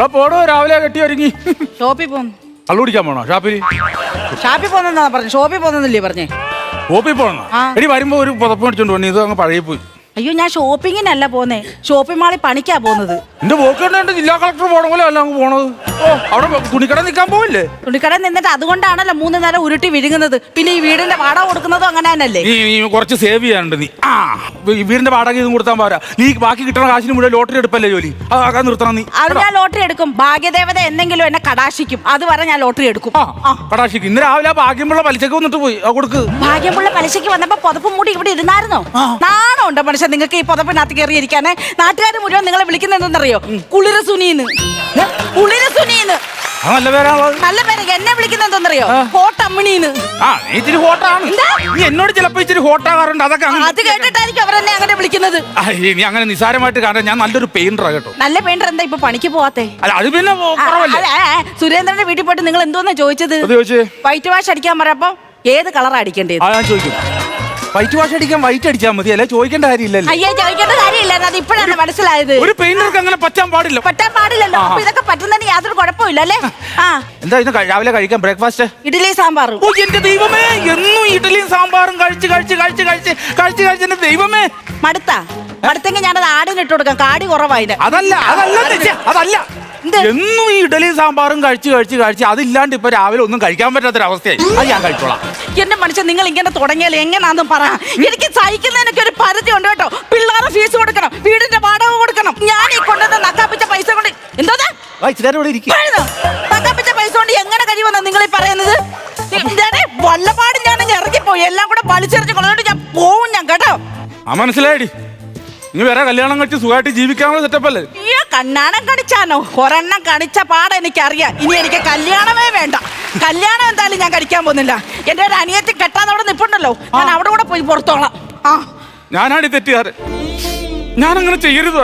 ഇവിടെ പോടോ രാവിലെ കെട്ടി ഒരുങ്ങി. ഷോപ്പിൽ പോകും കള്ളു കുടിക്കാൻ പോണോ? ഷാപ്പിൽ? ഷാപ്പിൽ പോന്നെന്നാ പറഞ്ഞു? ഷോപ്പിൽ പോകുന്നില്ലേ പറഞ്ഞേ? ഷോപ്പിൽ പോണോ? ആ. എടി വരുമ്പോ ഒരു പുതപ്പ് മേടിച്ചോണ്ട് വന്നു ഇത് അങ്ങ് പഴയ പോയി അയ്യോ ഞാൻ ഷോപ്പിങ്ങിനല്ല പോന്നേ. ഷോപ്പിംഗ് മാളിൽ പണിക്കാ പോകുന്നത് എന്റെ പോക്കണ്ട് ജില്ലാ കളക്ടർ പോണ പോലെ അല്ല അങ്ങ് പോണത്. ഓ അവിടെ തുണിക്കട നിൽക്കാൻ പോവില്ലേ? തുണിക്കട നിന്നിട്ട് അതുകൊണ്ടാണല്ലോ മൂന്ന് നേരം ഉരുട്ടി വിഴുങ്ങുന്നത്. പിന്നെ ഈ വീടിന്റെ വാടക കൊടുക്കുന്നതും അങ്ങനെ തന്നെയല്ലേ? നീ നീ കുറച്ച് സേവ് ചെയ്യാനുണ്ട് നീ. ആ ഈ വീടിന്റെ വാടക ഇതും കൊടുത്താൽ പോരാ. നീ ബാക്കി കിട്ടണ കാശിന് മുഴുവൻ ലോട്ടറി എടുപ്പല്ലേ ജോലി? അതാക്കാൻ നിർത്തണം നീ. അത് ഞാൻ ലോട്ടറി എടുക്കും. ഭാഗ്യദേവത എന്തെങ്കിലും എന്നെ കടാശിക്കും. അത് അതുവരെ ഞാൻ ലോട്ടറി എടുക്കും. ആ കടാശിക്ക്. ഇന്ന് രാവിലെ ആ ഭാഗ്യമുള്ള പലിശക്ക് വന്നിട്ട് പോയി. കൊടുക്ക്. ഭാഗ്യമുള്ള പലിശക്ക് വന്നപ്പോ പുതപ്പ് മൂടി ഇവിടെ ഇരുന്നായിരുന്നോ? നാണോ ഉണ്ടോ മനുഷ്യൻ നിങ്ങൾക്ക് ഈ പുതപ്പിനകത്ത് കയറി ഇരിക്കാനേ നാട്ടുകാർ മുഴുവൻ നിങ്ങളെ വിളിക്കുന്നത് എന്തെന്നറിയോ കുളിര സുനീന്ന് കുളിര സുനീന്ന് നല്ല പേരാണുള്ളത് നല്ല എന്നെ എന്തെന്നറിയോ? കോട്ടമ്മിണീന്ന് ആ നീ ഇച്ചിരി ഹോട്ടാണ്. നീ എന്നോട് ചിലപ്പോ ഇച്ചിരി ഹോട്ടാകാറുണ്ട്. അതൊക്കെ അത് കേട്ടിട്ടായിരിക്കും അവരെന്നെ അങ്ങനെ വിളിക്കുന്നത്. നീ അങ്ങനെ നിസാരമായിട്ട് ഞാൻ നല്ലൊരു പെയിന്ററാ കേട്ടോ. നല്ല പെയിന്റർ എന്താ ഇപ്പൊ പണിക്ക് പോവാത്തെ? അത് പിന്നെ സുരേന്ദ്രന്റെ വീട്ടിൽ പോയിട്ട് നിങ്ങൾ എന്തോന്നാ ചോദിച്ചത്? വൈറ്റ് വാഷ് അടിക്കാൻ പറഞ്ഞപ്പോ ഏത് കളറാ അടിക്കേണ്ടത്? ചോദിക്കും. വൈറ്റ് വാഷ് അടിക്കാൻ വൈറ്റ് അടിച്ചാൽ മതി അല്ലെ? ചോദിക്കേണ്ട കാര്യമില്ലല്ലോ. അയ്യോ ചോദിക്കേണ്ട കാര്യമില്ല അത് ഇപ്പോഴാണ് മനസ്സിലായത്. ഒരു പെയിന്റർക്ക് അങ്ങനെ പറ്റാൻ പാടില്ല പറ്റാൻ പാടില്ലല്ലോ. അപ്പൊ ഇതൊക്കെ പറ്റുന്നതിന് യാതൊരു കുഴപ്പമില്ല അല്ലേ? ആ. എന്താ ഇന്ന് രാവിലെ കഴിക്കാൻ ബ്രേക്ക്ഫാസ്റ്റ്? ഇഡ്ഡലി സാമ്പാർ ഓ എന്റെ ദൈവമേ എന്നും ഇഡലിയും സാമ്പാറും കഴിച്ച് കഴിച്ച് കഴിച്ച് കഴിച്ച് കഴിച്ച് കഴിച്ച് എന്റെ ദൈവമേ. മടുത്താ. മടുത്തെങ്കിൽ ഞാനത് ആടിന് ഇട്ട് കൊടുക്കാം. കാടി കുറവായില്ല അതല്ല അതല്ല അതല്ല? എന്നും ഈ ഇഡലിയും സാമ്പാറും കഴിച്ച് കഴിച്ച് കഴിച്ച് അതില്ലാണ്ട് ഇപ്പൊ രാവിലെ ഒന്നും കഴിക്കാൻ പറ്റാത്തൊരവസ്ഥയായി. അത് ഞാൻ കഴിച്ചോളാം. എന്റെ മനുഷ്യൻ നിങ്ങൾ ഇങ്ങനെ തുടങ്ങിയാൽ എങ്ങനാന്നും പറ. എനിക്ക് സഹിക്കുന്നതിനൊക്കെ ഒരു പരിധി ഉണ്ട് കേട്ടോ. പിള്ളേരെ ഫീസ് കൊടുക്കണം വീടിന്റെ വാടക കൊടുക്കണം. ഞാൻ ഈ കൊണ്ടുവന്ന നക്കാപ്പിച്ച പൈസ കൊണ്ട് എന്തോ നക്കാപ്പിച്ച പൈസ കൊണ്ട് എങ്ങനെ കഴിയുമെന്നാ നിങ്ങൾ ഈ പറയുന്നത്? വല്ലപാടും ഞാൻ ഇറങ്ങിപ്പോയി. എല്ലാം കൂടെ വലിച്ചെറിഞ്ഞ് കൊണ്ടുകൊണ്ട് ഞാൻ പോവും ഞാൻ കേട്ടോ. ആ നീ വേറെ കല്യാണം കഴിച്ച് സുഖമായിട്ട് ജീവിക്കാനുള്ള സെറ്റപ്പല്ലേ അയ്യോ കണ്ണാണം കണിച്ചാനോ ഒരെണ്ണം കണിച്ച പാട എനിക്കറിയാം. ഇനി എനിക്ക് കല്യാണമേ വേണ്ട. കല്യാണം എന്തായാലും ഞാൻ കടിക്കാൻ പോകുന്നില്ല. എന്റെ ഒരു അനിയത്തി കെട്ടാൻ അവിടെ നിപ്പുണ്ടല്ലോ. ഞാൻ അവിടെ കൂടെ പോയി പുറത്തോളാം. ആ. ഞാനാണ് ഈ തെറ്റുകാരൻ. ഞാനങ്ങനെ ചെയ്യരുത്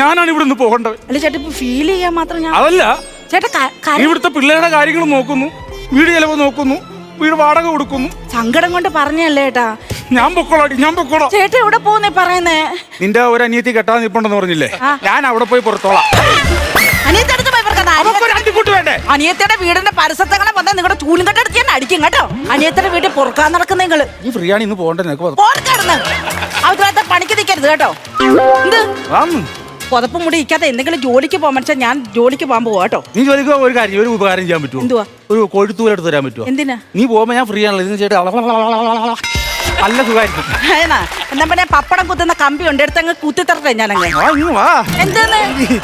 ഞാനാണ് ഇവിടെ നിന്ന് പോകേണ്ടത്. അല്ല ചേട്ടാ ഇപ്പൊ ഫീൽ ചെയ്യാൻ മാത്രം ഞാൻ അതല്ല. ചേട്ടാ ഇവിടുത്തെ പിള്ളേരുടെ കാര്യങ്ങൾ നോക്കുന്നു. വീട് ചെലവ് നോക്കുന്നു. വീട് വാടക കൊടുക്കുന്നു. സങ്കടം കൊണ്ട് പറഞ്ഞല്ലേ ചേട്ടാ ഞാൻ പൊക്കോളാടി ഞാൻ പൊക്കോളാം. ചേട്ടൻ എവിടെ പോകുന്നേ പറയുന്നേ? നിന്റെ ഒരു അനിയത്തി കെട്ടാൻ നിപ്പുണ്ടെന്ന് പറഞ്ഞില്ലേ? ആ. ഞാൻ അവിടെ പോയി പുറത്തോളാം. അനിയത്തിയുടെ പോയി ഇവർക്ക് അത് ഒരു അണ്ടിക്കുട്ടി വേണ്ടേ? അനിയത്തിയുടെ വീടിന്റെ പരസ്യങ്ങളെ വന്നാൽ നിങ്ങളുടെ ചൂലും കെട്ടെടുത്ത് ഞാൻ അടിക്കും കേട്ടോ. അനിയത്തിയുടെ വീട്ടിൽ പൊറുക്കാൻ നടക്കുന്ന നിങ്ങൾ. ഈ ഫ്രീ ആണ് ഇന്ന് പോകണ്ടേ? നിനക്ക് പോ- പോർക്കാടുന്ന് അവരുടെ പണിക്ക് നിൽക്കരുത് കേട്ടോ. എന്ത്. പുതപ്പ് മുടി ഇരിക്കാതെ എന്തെങ്കിലും ജോലിക്ക് പോകാൻ മനുഷ്യ ഞാൻ ജോലിക്ക് പോകാൻ പോവാ കേട്ടോ. നീ ജോലിക്ക് പോകുമ്പോ ഒരു കാര്യം ഒരു ഉപകാരം ചെയ്യാൻ പറ്റുമോ എന്തുവാ? ഒരു കോഴിത്തൂലെടുത്ത് തരാൻ പറ്റുമോ എന്തിനാ? നീ പോകുമ്പോ ഞാൻ ഫ്രീ ആണല്ലോ. ഇതിന് ചേട്ടാ നല്ല സുഖമായിരിക്കും എന്താ പറയാ പപ്പടം കുത്തുന്ന കമ്പി ഉണ്ട് എടുത്തങ്ങ് കുത്തിത്തരട്ടെ ഞാനങ്ങ് ഞാൻ എന്തെന്ന്?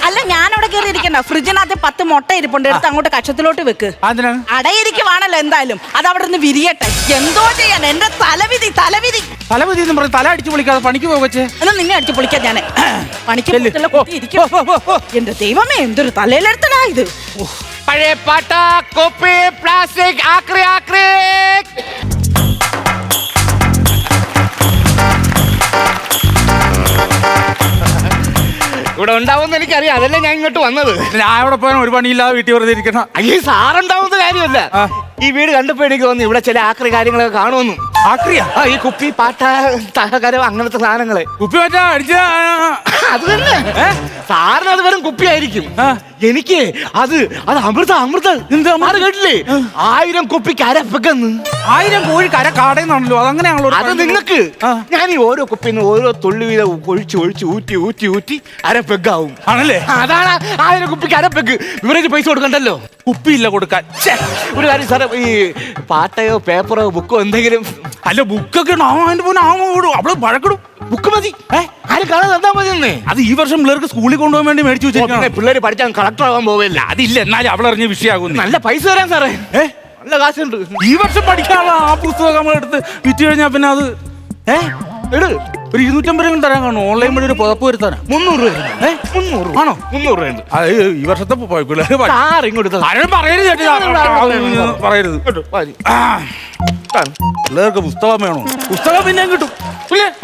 അല്ല ഞാൻ അവിടെ കയറി ഇരിക്കണ്ട ഫ്രിഡ്ജിനകത്ത് പത്ത് മുട്ട ഇരിപ്പുണ്ട് എടുത്ത് അങ്ങോട്ട് കക്ഷത്തിലോട്ട് വെക്ക്. അടയിരിക്കുവാണല്ലോ എന്തായാലും. അത് അവിടെ നിന്ന് വിരിയട്ടെ. എന്തോ ചെയ്യാൻ എന്റെ തലവിധി തലവിധി. തലവിധി എന്ന് പറഞ്ഞ് തല അടിച്ചു പൊളിക്കാതെ പണിക്ക് പോകച്ചേ എന്നാ നിന്നെ അടിച്ചു പൊളിക്കാൻ ഞാൻ പണിക്ക്. എന്റെ ദൈവമേ എന്തൊരു തലയിലെടുത്തടാ ഇത്. പഴയ പാട്ട കോപ്പി പ്ലാസ്റ്റിക് ആക്രി ആക്രി. ഉണ്ടാവുമെന്ന് എനിക്കറിയാം. അതല്ലേ ഞാൻ ഇങ്ങോട്ട് വന്നത്. ഞാൻ അവിടെ പോയാൽ ഒരു പണിയില്ലാതെ വീട്ടിൽ വെറുതെ ഇരിക്കണം. അയ്യേ സാറുണ്ടാവുന്ന കാര്യമല്ല. ഈ വീട് കണ്ടപ്പോ എനിക്ക് തോന്നി ഇവിടെ ചില ആക്രി കാര്യങ്ങളൊക്കെ കാണുമെന്നും. ആക്രിയാ? ആ ഈ കുപ്പി പാട്ട തഹകരം അങ്ങനത്തെ സാധനങ്ങളെ. കുപ്പി മറ്റാ അടിച്ച അത് തന്നെ. സാറിന് അത് വെറും കുപ്പിയായിരിക്കും. എനിക്ക് അത് അത് അമൃത അമൃത. എന്താ കേട്ടില്ലേ? ആയിരം കുപ്പിക്ക് അരപ്പക്കെന്ന് ആയിരം കോഴി കര കാടേന്നാണല്ലോ അതങ്ങനെയാണല്ലോ അത് നിങ്ങൾക്ക്. ഞാൻ ഈ ഓരോ കുപ്പിന്ന് ഓരോ തുള്ളി വീതം ഒഴിച്ച് ഒഴിച്ച് ഊറ്റി ഊറ്റി ഊറ്റി അരപ്പെക്കാവും. ആണല്ലേ? അതാണ് ആയിരം കുപ്പിക്ക് അരപ്പെഗ് ഇവരേക്ക് പൈസ കൊടുക്കണ്ടല്ലോ? കുപ്പിയില്ല കൊടുക്കാൻ. ഒരു കാര്യം സാറേ ഈ പാട്ടയോ പേപ്പറോ ബുക്കോ എന്തെങ്കിലും അല്ല ബുക്കൊക്കെ അവൾ വഴക്കിടും. ബുക്ക് മതി. ആരും കാണാൻ തന്നാ മതി അത് ഈ വർഷം പിള്ളേർക്ക് സ്കൂളിൽ കൊണ്ടുപോകാൻ വേണ്ടി മേടിച്ചു വെച്ചേക്കാണ്. പിള്ളേര് പഠിച്ചാൽ കളക്ടർ ആവാൻ പോവില്ല. അതില്ല എന്നാലും അവളറിഞ്ഞ വിഷയമാകുന്നു നല്ല പൈസ തരാൻ സാറേ. നല്ല കാശുണ്ട്. ഈ വർഷം പഠിക്കാനുള്ള ആ പുസ്തകം എടുത്ത് വിറ്റ് കഴിഞ്ഞാൽ പിന്നെ അത് ഏ? എട്. ഒരു ഇരുന്നൂറ്റമ്പത് തരാൻ കാണും. ഓൺലൈൻ വഴി ഒരു പുതപ്പ് വരുത്താനാ. മുന്നൂറ് രൂപ മുന്നൂറ് ആണോ? മുന്നൂറ് രൂപയുണ്ട് അത് ഈ വർഷത്തെ പിള്ളേർ പറയരുത് ചേട്ടാ. പറയരുത്. താ. പിള്ളേർക്ക് പുസ്തകം വേണോ? പുസ്തകം പിന്നെ കിട്ടും.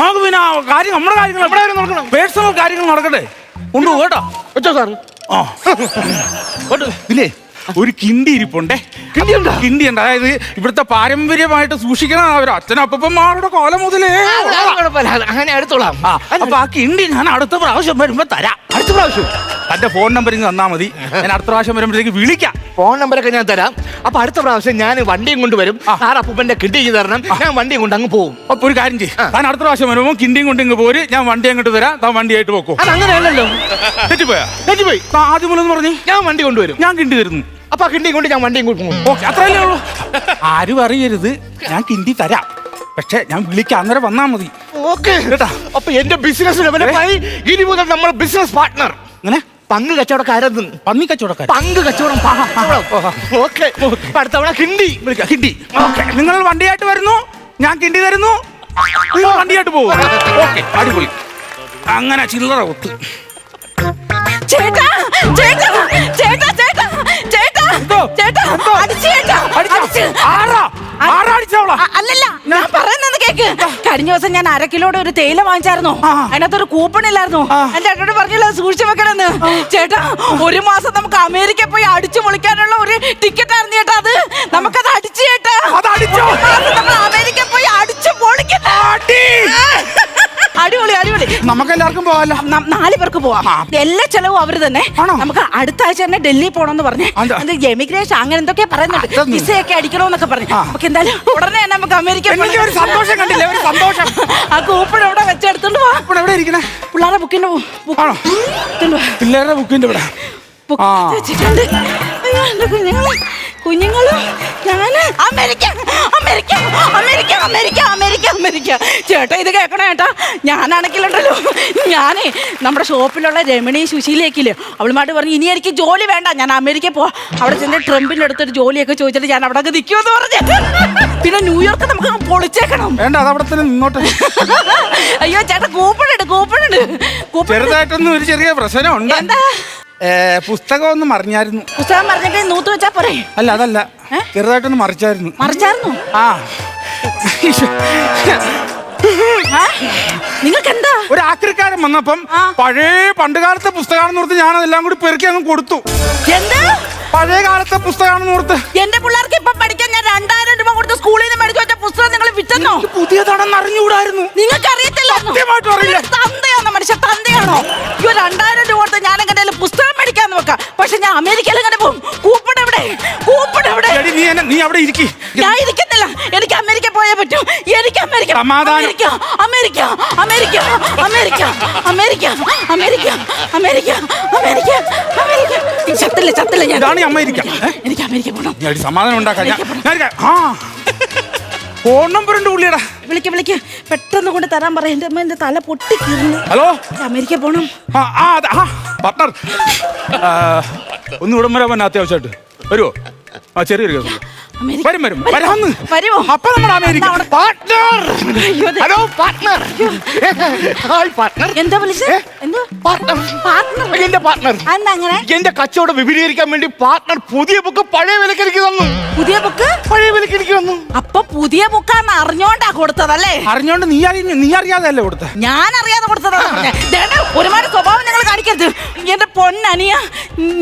നമുക്ക് പിന്നെ കാര്യം നമ്മുടെ കാര്യങ്ങൾ നമ്മുടെ കാര്യം നടക്കണം? പേഴ്സണൽ കാര്യങ്ങൾ നടക്കട്ടെ. ഉണ്ട്? കേട്ടോ? വെച്ചോ സാർ. ആ. പിന്നെ ഒരു കിണ്ടി ഇരിപ്പുണ്ടേ. കിണ്ടിയുണ്ടോ? കിണ്ടി ഉണ്ട് അതായത് ഇവിടുത്തെ പാരമ്പര്യമായിട്ട് സൂക്ഷിക്കണം. അവർ അച്ഛനപ്പന്മാരുടെ കോലം മുതലേ. അങ്ങനെ എടുത്തോളാം. ആ അപ്പൊ ആ കിണ്ടി ഞാൻ അടുത്ത പ്രാവശ്യം വരുമ്പോ തരാം. അടുത്ത പ്രാവശ്യം? തന്റെ ഫോൺ നമ്പർ ഇങ്ങ് തന്നാ മതി. ഞാൻ അടുത്ത പ്രാവശ്യം വരുമ്പോഴത്തേക്ക് വിളിക്കാം. ഫോൺ നമ്പറൊക്കെ ഞാൻ തരാം. അപ്പൊ അടുത്ത പ്രാവശ്യം ഞാൻ വണ്ടിയും കൊണ്ടുവരും. സാർ അപ്പൂപ്പന്റെ കിട്ടി ചെയ്ത് തരണം. ഞാൻ വണ്ടിയും കൊണ്ട് അങ്ങ് പോകും അപ്പൊ ഒരു കാര്യം ചെയ്യും. ഞാൻ അടുത്ത പ്രാവശ്യം വരുമ്പോൾ കിണ്ടിയും കൊണ്ട് ഇങ്ങ് പോര്. ഞാൻ വണ്ടി അങ്ങോട്ട് തരാം. താൻ വണ്ടിയായിട്ട് പോക്കോ. അത് അങ്ങനെയല്ലല്ലോ. തെറ്റിപ്പോയാ? തെറ്റിപ്പോയി. ആദ്യം മുതൽ പറഞ്ഞു? ഞാൻ വണ്ടി കൊണ്ടുവരും ഞാൻ കിണ്ടി തരുന്നു. അപ്പൊ കിണ്ടി കിണ്ടിയും കൊണ്ട് ഞാൻ വണ്ടിയും കൊണ്ട് പോകും. ഓക്കെ അത്രയല്ലേ ഉള്ളൂ. ആരും അറിയരുത്. ഞാൻ കിണ്ടി തരാം. പക്ഷെ ഞാൻ വിളിക്കാം അന്നേരം വന്നാ മതി. ഓക്കെ. കേട്ടാ. അപ്പൊ എന്റെ ബിസിനസ് ഇനി മുതൽ നമ്മൾ ബിസിനസ് പാർട്ട്ണർ അങ്ങനെ പങ്ക് കച്ചവടക്കാരെന്ന് പന്നി കച്ചവടക്കാരൻ. പങ്ക് കച്ചവടം. ഓക്കെ. അടുത്ത തവണ കിണ്ടി വിളിക്കാം. കിണ്ടി. ഓക്കെ. നിങ്ങൾ വണ്ടിയായിട്ട് വരുന്നു. ഞാൻ കിണ്ടി തരുന്നു. നിങ്ങൾ വണ്ടിയായിട്ട് പോകും ഓക്കെ. അടിപൊളി. അങ്ങനെ ചില്ലറ ഒത്ത്. ചേട്ടാ ചേട്ടാ ചേട്ടാ ചേട്ടാ ചേട്ടാ? ചേട്ടാ ആറാ അടിച്ച് ചേട്ടാ അല്ലല്ല ഞാൻ പറയുന്നത് കേക്ക്. കഴിഞ്ഞ ദിവസം ഞാൻ അര കിലോയുടെ ഒരു തേയില വാങ്ങിച്ചായിരുന്നു. അതിനകത്ത് ഒരു കൂപ്പൺ ഇല്ലായിരുന്നു. എന്റെ ചേട്ടനോട് പറഞ്ഞില്ല സൂക്ഷിച്ചു വെക്കണമെന്ന്. ചേട്ടാ ഒരു മാസം നമുക്ക് അമേരിക്ക പോയി അടിച്ചു പൊളിക്കാനുള്ള ഒരു ടിക്കറ്റ് ആയിരുന്നു ചേട്ടാ അത്. നമുക്കത് അടിച്ചു ചേട്ടാ. അമേരിക്ക പോയി അടിച്ചു അടിപൊളി നമുക്ക് എല്ലാവർക്കും പോകാലോ നാല് പേർക്ക് പോവാം. എല്ലാ ചെലവും അവർ തന്നെ. നമുക്ക് അടുത്ത ആഴ്ച തന്നെ ഡൽഹി പോണെന്ന് പറഞ്ഞു? അത്. എമിഗ്രേഷൻ അങ്ങനെ എന്തൊക്കെ പറയുന്നുണ്ട്. വിസയൊക്കെ അടിക്കണോന്നൊക്കെ പറഞ്ഞു. നമുക്ക് എന്തായാലും ഉടനെ തന്നെ നമുക്ക് അമേരിക്ക ഒരു സന്തോഷം കണ്ടില്ലേ? ഒരു സന്തോഷം. ആ കൂപ്പൺ എവിടെ വെച്ചെടുത്തോണ്ട് പോവാ. എവിടെ ഇരിക്കണേ? പിള്ളേരുടെ ബുക്കിന്റെ? പിള്ളേരുടെ ബുക്കിന്റെ ഇവിടെ. വെച്ചിട്ടുണ്ട്. കുഞ്ഞുങ്ങൾ ഞാൻ. അമേരിക്ക. അമേരിക്ക. അമേരിക്ക ചേട്ടാ ഇത് കേൾക്കണം ചേട്ടാ ഞാനാണെങ്കിലുണ്ടല്ലോ. ഞാനേ നമ്മുടെ ഷോപ്പിലുള്ള രമണി സുശീലേക്കില്ലേ അവളുമായിട്ട് പറഞ്ഞു ഇനി എനിക്ക് ജോലി വേണ്ട. ഞാൻ അമേരിക്ക പോവാം. അവിടെ ചെന്ന് ട്രംപിന്റെ അടുത്തൊരു ജോലിയൊക്കെ ചോദിച്ചിട്ട് ഞാൻ അവിടെ നിൽക്കുമെന്ന് പറഞ്ഞു. പിന്നെ ന്യൂയോർക്ക് നമുക്ക് പൊളിച്ചേക്കണം. വേണ്ട അത് അവിടെ തന്നെ നിന്നോട്ടെ. അയ്യോ ചേട്ടാ കൂപ്പണുണ്ട് കൂപ്പണുണ്ട്. ചെറുതായിട്ടൊന്നും ഒരു ചെറിയ പ്രശ്നമുണ്ട്. പുസ്തകം ഒന്ന് മറിഞ്ഞായിരുന്നു. പുസ്തകം മറിഞ്ഞിട്ട് നൂത്ത് വെച്ചാ പോരെ? അല്ല അതല്ല. ചെറുതായിട്ടൊന്ന് മറിച്ചായിരുന്നു. മറിച്ചായിരുന്നു? ആ. നിങ്ങൾക്ക് എന്താ ഒരു ആക്രിക്കാരൻ വന്നപ്പം പഴയ പണ്ടുകാലത്തെ പുസ്തകമാണെന്ന് ഓർത്ത് ഞാൻ അതെല്ലാം കൂടി പെറുക്കി അങ്ങ് കൊടുത്തു. എന്താ? പഴയ കാലത്തെ പുസ്തകമാണെന്ന് ഓർത്ത്. എന്റെ പിള്ളേർക്ക് ഇപ്പൊ പഠിക്കാൻ ഞാൻ രണ്ടായിരം രൂപ കൊടുത്ത് സ്കൂളിൽ നിന്ന് മേടിച്ചു വെച്ച പുസ്തകം നിങ്ങൾ വിറ്റെന്നോ? പുതിയതാണെന്ന് അറിഞ്ഞുകൂടായിരുന്നു. നിങ്ങൾക്ക് അറിയത്തില്ല സത്യമായിട്ടും അറിയില്ല. തന്തയാണോ മനുഷ്യ തന്തയാണോ? ഇവ രണ്ടായിരം രൂപ കൊടുത്ത് ഞാൻ എങ്ങനെ പുസ്തകം മേടിക്കാൻ നോക്കാം. പക്ഷെ ഞാൻ അമേരിക്കയിൽ എങ്ങനെ പോകും. കൂപ്പൺ എവിടെ? കൂപ്പൺ എവിടെ? നീ എന്നെ നീ അവിടെ ഇരിക്കി. ഞാൻ എനിക്ക് അമേരിക്ക പോയേ പറ്റൂ. എനിക്ക് അമേരിക്ക സമാധാനം. അമേരിക്ക America America America America America America America America. ചത്തില്ല ചത്തില്ല ഞാൻ. ഇതാണ് ഈ അമേരിക്ക. ഏ? എനിക്ക് അമേരിക്ക പോണം. ഞാൻ ഒരു സമാധാനം ഉണ്ടാക്കാൻ ഞാൻ- ഞാൻ ഒരു ആ. ഫോൺ നമ്പർ ഉണ്ട് പുള്ളിയുടെ. വിളിക്ക വിളിക്ക. പെട്ടെന്ന് കൊണ്ട് തരാൻ പറ. എന്റെ അമ്മ എന്റെ തല പൊട്ടി കീറുന്നു ഹലോ അമേരിക്ക പോണം. ആ ആ അതെ, ആ പാർട്ണർ ആ, ഒന്ന് ഇവിടം വരെ വന്നെ അത്യാവശ്യമായിട്ട്. വരുമോ ആ ചെറിയൊരു കേസ് അമേരിക്ക വരും വരും. വരാന്ന് വരുമോ? അപ്പൊ നമ്മുടെ America. Partner hello partner hi partner എന്താ വിളിച്ച എന്തോ പാർട്ട്ണർ പാർട്ട്ണർ എന്റെ പാർട്ട്ണർ അങ്ങനെ? എന്റെ കച്ചവടം വിപുലീകരിക്കാൻ വേണ്ടി പാർട്ട്ണർ പുതിയ ബുക്ക് പഴയ വിലക്ക് എനിക്ക് തന്നു. പുതിയ ബുക്ക് പഴയ വിലക്ക് എനിക്ക് തന്നു. അപ്പൊ പുതിയ ബുക്കാന്ന് അറിഞ്ഞോണ്ടാ കൊടുത്തതല്ലേ? അറിഞ്ഞോണ്ട് നീ അറിഞ്ഞ നീ അറിയാതല്ലേ കൊടുത്തത് ഞാൻ അറിയാതെ കൊടുത്തതാണ് ഒരുപാട് സ്വഭാവം ഞങ്ങൾ കാണിക്കരുത്. എന്റെ പൊന്നനിയ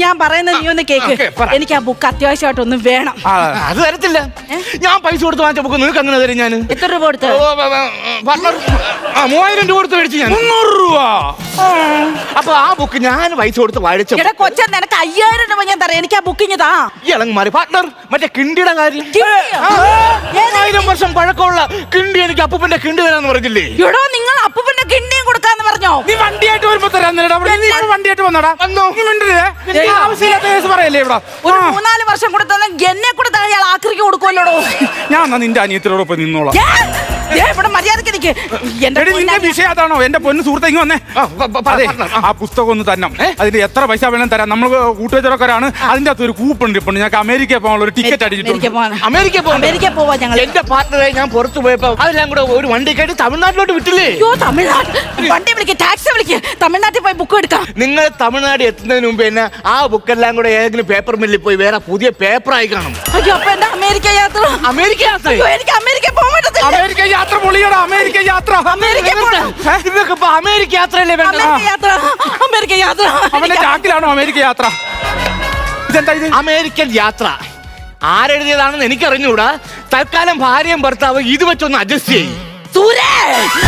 ഞാൻ പറയുന്നത് നീ ഒന്ന് കേക്ക്. എനിക്ക് ആ ബുക്ക് അത്യാവശ്യമായിട്ടൊന്ന് വേണം. അത് തരത്തില്ല. ഞാൻ പൈസ കൊടുത്ത് വാങ്ങിച്ച ബുക്ക് നിനക്ക് അങ്ങനെ തരും ഞാൻ എത്ര രൂപ കൊടുത്ത്? മൂവായിരം രൂപ കൊടുത്ത് മേടിച്ചു ഞാൻ. മുന്നൂറ് രൂപ. അപ്പൊ ആ ബുക്ക് ഞാൻ പൈസ കൊടുത്ത് വായിച്ചു എടാ കൊച്ച നിനക്ക് അയ്യായിരം രൂപ ഞാൻ തരാം. എനിക്ക് ആ ബുക്ക് താ. ഇളങ്ങ് മാറി പാർട്ണർ മറ്റേ കിണ്ടിയുടെ കാര്യം? ആയിരം വർഷം പഴക്കമുള്ള കിണ്ടി എനിക്ക് അപ്പൂപ്പന്റെ കിണ്ടി തരാന്ന് പറഞ്ഞില്ലേ? എടോ നിങ്ങൾ കൊടുക്കാന്ന് പറഞ്ഞോ? നീ വണ്ടിയായിട്ട് വരുമ്പോ നേരടാ അവിടെ നീ ഇവിടെ വണ്ടിയായിട്ട് വന്നടാ. വന്നോ? നീ മിണ്ടരുതേ. നിനക്ക് ആവശ്യമില്ലാത്ത കേസ് പറയല്ലേ ഇവിടെ? ഒരു ആ, മൂന്നാൽ വർഷം കൂടെ തന്നെ എന്നെ കൂടെ തന്നെ ആക്രിക്ക് കൊടുക്കുമല്ലോടോ ഞാൻ എന്നാ നിന്റെ അനിയത്തിനോടൊപ്പം നിന്നോളാം. ഇവിടെ മര്യാദയ്ക്ക് നിക്ക് എന്റെ എടി നിന്റെ പൊന്നനിയ. വിഷയം അതാണോ? എന്റെ പൊന്ന് സുഹൃത്തെ ഇങ്ങ് വന്നേ. ആ, പ- പ- അതെ partner, ആ. ആ പുസ്തകം ഒന്ന് തന്നെ അതിന്റെ എത്ര പൈസ വേണം തരാം. നമ്മൾ കൂട്ടുകാരാണ് അതിന്റെ അകത്ത് ഒരു കൂപ്പൺ ഇരിപ്പുണ്ട് ഞങ്ങൾക്ക് അമേരിക്ക പോകാനുള്ള ഒരു ടിക്കറ്റ് അടിച്ചിട്ടുണ്ട്. പോവാണ് അമേരിക്ക പോകണ്ടേ? അമേരിക്ക പോവാ ഞങ്ങൾ എന്റെ പാർട്ട്ണറെ ഞാൻ പുറത്തു പോയപ്പോ അതെല്ലാം കൂടെ ഒരു വണ്ടി കയറ്റി തമിഴ്നാട്ടിലോട്ട് വിട്ടില്ലേ? അയ്യോ തമിഴ്നാട്. വണ്ടി വിളിക്ക് ടാക്സി വിളിക്ക്. തമിഴ്നാട്ടിൽ പോയി ബുക്ക് എടുക്കാം. നിങ്ങൾ തമിഴ്നാട് എത്തുന്നതിന് മുമ്പ് തന്നെ ആ ബുക്ക് എല്ലാം കൂടെ ഏതെങ്കിലും പേപ്പർ മില്ലിൽ പോയി വേറെ പുതിയ പേപ്പർ ആയി കാണും. അയ്യോ അപ്പൊ എന്റെ അമേരിക്ക യാത്ര? അമേരിക്ക യാത്ര? എനിക്ക് അമേരിക്ക പോകാൻ പറ്റത്തില്ല. അമേരിക്ക യാത്ര പൊളിയടാ അമേരിക്ക യാത്ര. അമേരിക്ക പോണം. നിങ്ങൾക്ക് ഇപ്പൊ അമേരിക്ക യാത്രയല്ലേ വേണ്ട അമേരിക്ക യാത്ര. അമേരിക്ക യാത്ര. അവന്റെ ചാക്കിലാണോ അമേരിക്ക യാത്ര? ഇതെന്താ ഇത്? അമേരിക്കൻ യാത്ര. ആരെഴുതിയതാണെന്ന് എനിക്കറിഞ്ഞുകൂടാ തൽക്കാലം ഭാര്യയും ഭർത്താവ് ഇത് വെച്ചൊന്ന് അഡ്ജസ്റ്റ് ചെയ്യും. സുരേഷ്